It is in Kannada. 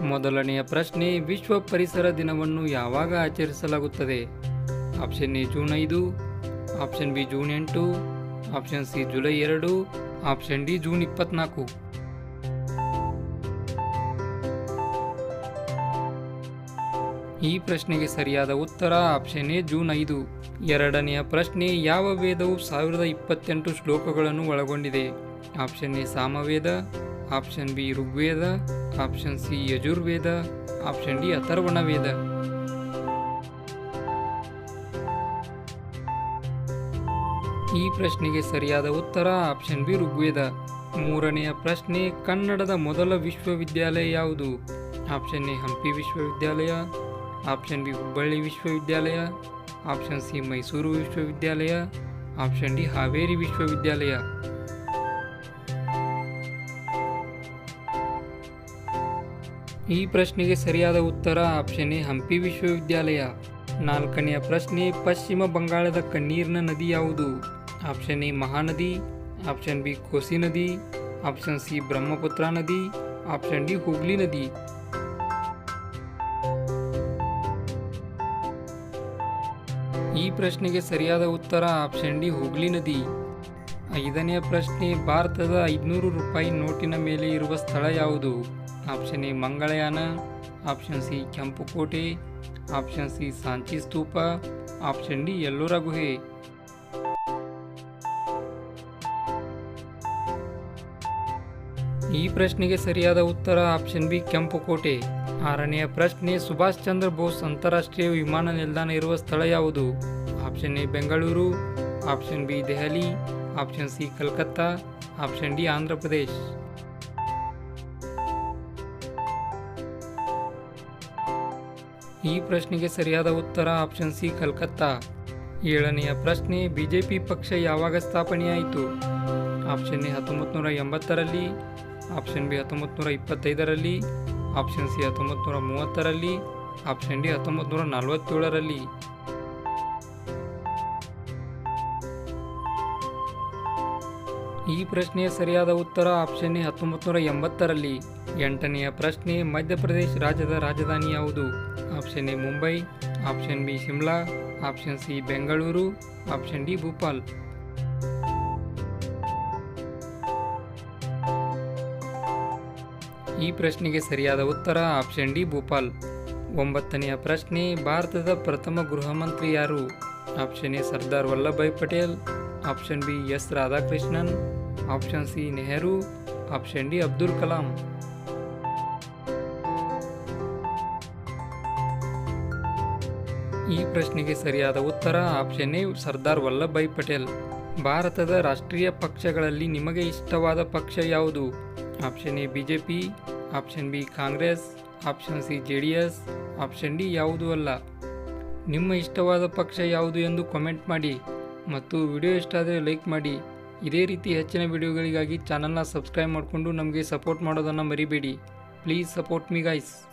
ಮೊದಲನೆಯ ಪ್ರಶ್ನೆ, ವಿಶ್ವ ಪರಿಸರ ದಿನವನ್ನು ಯಾವಾಗ ಆಚರಿಸಲಾಗುತ್ತದೆ? ಆಪ್ಷನ್ ಎ, ಜೂನ್ ಐದು. ಆಪ್ಷನ್ ಬಿ, ಜೂನ್ ಎಂಟು. ಆಪ್ಷನ್ ಸಿ, ಜುಲೈ ಎರಡು. ಆಪ್ಷನ್ ಡಿ, ಜೂನ್ ಇಪ್ಪತ್ನಾಲ್ಕು. ಈ ಪ್ರಶ್ನೆಗೆ ಸರಿಯಾದ ಉತ್ತರ ಆಪ್ಷನ್ ಎ, ಜೂನ್ ಐದು. ಎರಡನೆಯ ಪ್ರಶ್ನೆ, ಯಾವ ವೇದವು ಸಾವಿರದ ಇಪ್ಪತ್ತೆಂಟು ಶ್ಲೋಕಗಳನ್ನು ಒಳಗೊಂಡಿದೆ? Option A, Samaveda. Option B Rigveda, option C Yajurveda, option D Atharvana Veda ಈ ಪ್ರಶ್ನೆಗೆ ಸರಿಯಾದ ಉತ್ತರ ಆಪ್ಷನ್ ಬಿ ಋಗ್ವೇದ. ಮೂರನೆಯ ಪ್ರಶ್ನೆ, ಕನ್ನಡದ ಮೊದಲ ವಿಶ್ವವಿದ್ಯಾಲಯ ಯಾವುದು? ಆಪ್ಷನ್ ಎ ಹಂಪಿ ವಿಶ್ವವಿದ್ಯಾಲಯ, ಆಪ್ಷನ್ ಬಿ ಹುಬ್ಬಳ್ಳಿ ವಿಶ್ವವಿದ್ಯಾಲಯ, ಆಪ್ಷನ್ ಸಿ ಮೈಸೂರು ವಿಶ್ವವಿದ್ಯಾಲಯ, ಆಪ್ಷನ್ ಡಿ ಹಾವೇರಿ ವಿಶ್ವವಿದ್ಯಾಲಯ. ಈ ಪ್ರಶ್ನೆಗೆ ಸರಿಯಾದ ಉತ್ತರ ಆಪ್ಷನ್ ಎ, ಹಂಪಿ ವಿಶ್ವವಿದ್ಯಾಲಯ. ನಾಲ್ಕನೆಯ ಪ್ರಶ್ನೆ, ಪಶ್ಚಿಮ ಬಂಗಾಳದ ಕಣ್ಣೀರಿನ ನದಿ ಯಾವುದು? Option A, Mahanadi. Option B, Kosi ನದಿ. ಆಪ್ಷನ್ ಸಿ, ಬ್ರಹ್ಮಪುತ್ರ ನದಿ. ಆಪ್ಷನ್ ಡಿ ಹುಗ್ಲಿ ನದಿ. ಈ ಪ್ರಶ್ನೆಗೆ ಸರಿಯಾದ ಉತ್ತರ ಆಪ್ಷನ್ ಡಿ ಹುಗ್ಲಿ ನದಿ. ಐದನೆಯ ಪ್ರಶ್ನೆ, ಭಾರತದ ಐದುನೂರು ರೂಪಾಯಿ ನೋಟಿನ ಮೇಲೆ ಇರುವ ಸ್ಥಳ ಯಾವುದು? Option A Mangalyaan, option C ಕೆಂಪುಕೋಟೆ, option C Sanchi Stupa, option D Ellora ಗುಹೆ. ಈ ಪ್ರಶ್ನೆಗೆ ಸರಿಯಾದ ಉತ್ತರ ಆಪ್ಷನ್ ಬಿ ಕೆಂಪುಕೋಟೆ. ಆರನೆಯ ಪ್ರಶ್ನೆ, ಸುಭಾಷ್ ಚಂದ್ರ ಬೋಸ್ ಅಂತಾರಾಷ್ಟ್ರೀಯ ವಿಮಾನ ನಿಲ್ದಾಣ ಇರುವ ಸ್ಥಳ ಯಾವುದು? Option A Bengaluru, option B Delhi, option C Calcutta, option D Andhra Pradesh. ಈ ಪ್ರಶ್ನೆಗೆ ಸರಿಯಾದ ಉತ್ತರ ಆಪ್ಷನ್ ಸಿ, ಕಲ್ಕತ್ತಾ. ಏಳನೆಯ ಪ್ರಶ್ನೆ, ಬಿಜೆಪಿ ಪಕ್ಷ ಯಾವಾಗ ಸ್ಥಾಪನೆಯಾಯಿತು? ಆಪ್ಷನ್ ಎ ಹತ್ತೊಂಬತ್ತು ನೂರ ಎಂಬತ್ತರಲ್ಲಿ. ಆಪ್ಷನ್ ಬಿ ಹತ್ತೊಂಬತ್ತು ನೂರ ಇಪ್ಪತ್ತೈದರಲ್ಲಿ. ಆಪ್ಷನ್ ಸಿ ಹತ್ತೊಂಬತ್ತು ನೂರ ಮೂವತ್ತರಲ್ಲಿ. ಆಪ್ಷನ್ ಡಿ ಹತ್ತೊಂಬತ್ತು ನೂರ ನಲವತ್ತೇಳರಲ್ಲಿ. ಈ ಪ್ರಶ್ನೆಯ ಸರಿಯಾದ ಉತ್ತರ ಆಪ್ಷನ್ ಎ ಹತ್ತೊಂಬತ್ತು ನೂರ ಎಂಬತ್ತರಲ್ಲಿ. ಎಂಟನೆಯ ಪ್ರಶ್ನೆ, ಮಧ್ಯಪ್ರದೇಶ ರಾಜ್ಯದ ರಾಜಧಾನಿ ಯಾವುದು? Option A, Mumbai. Option B, Shimla. Option C, Bengaluru. Option D, Bhopal. ಈ ಪ್ರಶ್ನೆಗೆ ಸರಿಯಾದ ಉತ್ತರ ಆಪ್ಷನ್ ಡಿ, ಭೂಪಾಲ್. ಒಂಬತ್ತನೆಯ ಪ್ರಶ್ನೆ, ಭಾರತದ ಪ್ರಥಮ ಗೃಹ ಮಂತ್ರಿ ಯಾರು? Option A, Sardar Vallabhbhai Patel. Option B, S. Radhakrishnan. Option C Nehru option D Abdul Kalam ಈ ಪ್ರಶ್ನೆಗೆ ಸರಿಯಾದ ಉತ್ತರ ಆಪ್ಷನ್ ಎ ಸರ್ದಾರ್ ವಲ್ಲಭಾಯ್ ಪಟೇಲ್. ಭಾರತದ ರಾಷ್ಟ್ರೀಯ ಪಕ್ಷಗಳಲ್ಲಿ ನಿಮಗೆ ಇಷ್ಟವಾದ ಪಕ್ಷ ಯಾವುದು? Option A P option B Congress. Option C J D S. Option D ಯಾವುದೂ ಅಲ್ಲ. ನಿಮ್ಮ ಇಷ್ಟವಾದ ಪಕ್ಷ ಯಾವುದು ಎಂದು ಕಮೆಂಟ್ ಮಾಡಿ. ಮತ್ತು ವಿಡಿಯೋ ಇಷ್ಟ ಆದರೆ ಲೈಕ್ ಮಾಡಿ. ಇದೇ ರೀತಿ ಹೆಚ್ಚಿನ ವಿಡಿಯೋಗಳಿಗಾಗಿ ಚಾನಲ್ನ ಸಬ್ಸ್ಕ್ರೈಬ್ ಮಾಡಿಕೊಂಡು ನಮಗೆ ಸಪೋರ್ಟ್ ಮಾಡೋದನ್ನು ಮರಿಬೇಡಿ. Please support me guys.